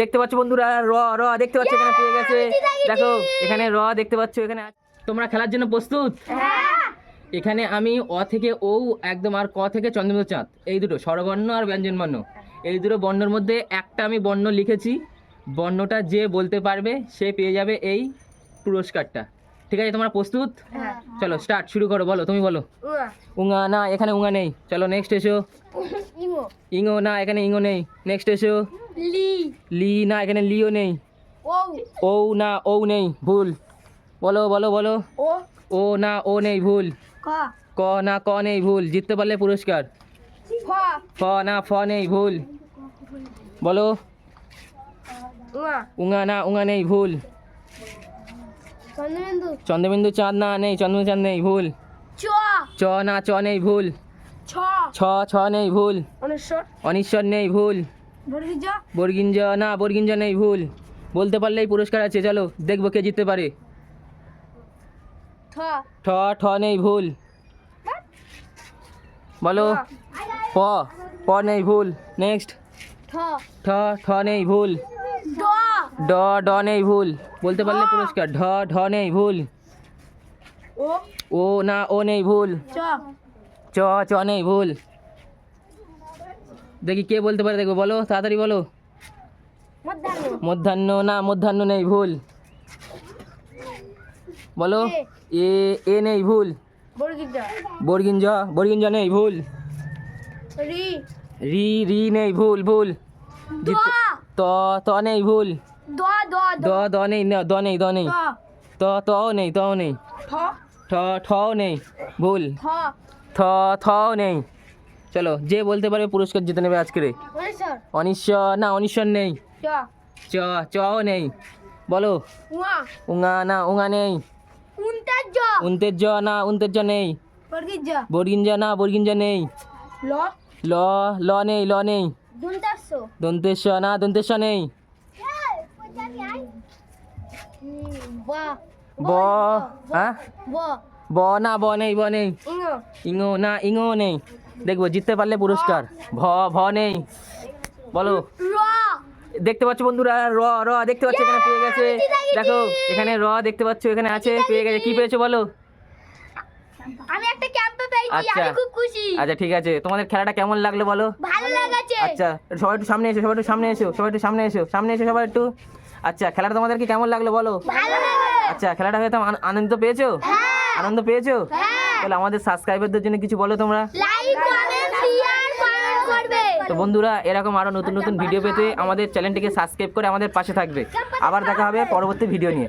দেখতে পাচ্ছ বন্ধুরা র র দেখতে পাচ্ছ এখানে পেয়ে গেছে। দেখো এখানে র দেখতে পাচ্ছ এখানে তোমরা খেলার জন্য প্রস্তুত? এখানে আমি অ থেকে ও একদম আর ক থেকে চন্দ্রবিন্দু চাঁদ। এই দুটো স্বরবর্ণ আর ব্যঞ্জন বর্ণ। এই দুটো বর্ণের মধ্যে একটা আমি বর্ণ লিখেছি। বর্ণটা যে বলতে পারবে সে পেয়ে যাবে এই পুরস্কারটা। ঠিক আছে তোমরা প্রস্তুত? চলো স্টার্ট শুরু করো বলো তুমি বলো। উঙা না এখানে উঙা নেই। চলো নেক্সট এসো। ইমো। ইঙো না এখানে ইঙো নেই। নেক্সট এসো। লি। লি না এখানে লিও নেই। ও ও না ও নেই ভুল। বলো বলো বলো। ও। ও না ও নেই ভুল। ক। ক না ক নেই ভুল। জিততে পারলে পুরস্কার। ফ। ফ না ফ নেই ভুল। বলো। উঙা না উঙা নেই ভুল। চন্দ্রবিন্দু। চন্দ্রবিন্দু চাঁদ না নেই চন্দ্রবিন্দু চাঁদ নেই ভুল। চ। চ না চ নেই ভুল। ছ। ছ ছ নেই ভুল। অনেশ্বর। অনিশ্বর নেই ভুল। বর্গিঞ্জ? না বর্গিঞ্জ নেই ভুল। বলতে পারলেই পুরস্কার আছে চলো দেখব কে জিততে পারে। ঠ। ঠ নেই ভুল। বলো প প নেই ভুল। নেক্সট ঠ। ঠ নেই ভুল। ড। ড নেই ভুল। বলতে পারলে পুরস্কার। ঢ ঢ নেই ভুল। ও। ও না ও নেই ভুল। চ চ নেই ভুল। দেখি কে বলতে পারে দেখব বলো তাড়াতাড়ি বলো। মধ্যাহ্ন না মধ্যাহ্ন নেই ভুল। বলো এ এ নেই ভুল। বর্গিঞ্জ বর্গিঞ্জ নেই ভুল। রি। রি নেই ভুল ভুল। ত ত নেই ভুল। দ দ নেই দ নেই দ নেই। ত। ত নেই তও নেই। ঠ। ঠ নেই ভুল। থ থও নেই। চলো যে বলতে পারবে পুরস্কার জিতে নেবে আজকে অনেশ্বর। অনিশ্বর না অনিশ্বর নেই। চ। চ চও নেই। বলো। উঙা। না উঙা নেই। উনতাজ উন্তেজ না উন্তেজ নেই। বর্গিজ বর্গিঞ্জ না বর্গিঞ্জ নেই। ল। ল নেই ল নেই। দন্তেশ না দন্তেশ নেই। ব। হ্যাঁ? ব। না ব নেই ব নেই। ইঙো না ইঙো নেই। দেখব জিততে পারলে পুরস্কার। ভ ভ নেই। বলো। দেখতে পাচ্ছ বন্ধুরা র র দেখতে পাচ্ছ এখানে পেয়ে গেছে। দেখো এখানে র দেখতে পাচ্ছ এখানে আছে পেয়ে গেছে। কি পেয়েছ বলো? আমি একটা ক্যাম্পে পেয়েছি আচ্ছা। আমি খুব খুশি। আচ্ছা ঠিক আছে। তোমাদের খেলাটা কেমন লাগল বলো? ভালো লাগাছে। আচ্ছা সবাই একটু সামনে এসো সবাই একটু সামনে এসো সবাই একটু সামনে এসো সামনে এসো সবাই একটু। আচ্ছা খেলাটা তোমাদেরকে কেমন লাগল বলো? আচ্ছা খেলাটা হয়তো আন- আনন্দ পেয়েছ? হ্যাঁ। আনন্দ পেয়েছ? হ্যাঁ। তাহলে আমাদের সাবস্ক্রাইবারদের জন্য কিছু বলো তোমরা। তো বন্ধুরা এরকম আরও নতুন নতুন ভিডিও পেতে আমাদের চ্যানেলটিকে সাবস্ক্রাইব করে আমাদের পাশে থাকবে। আবার দেখা হবে পরবর্তী ভিডিও নিয়ে।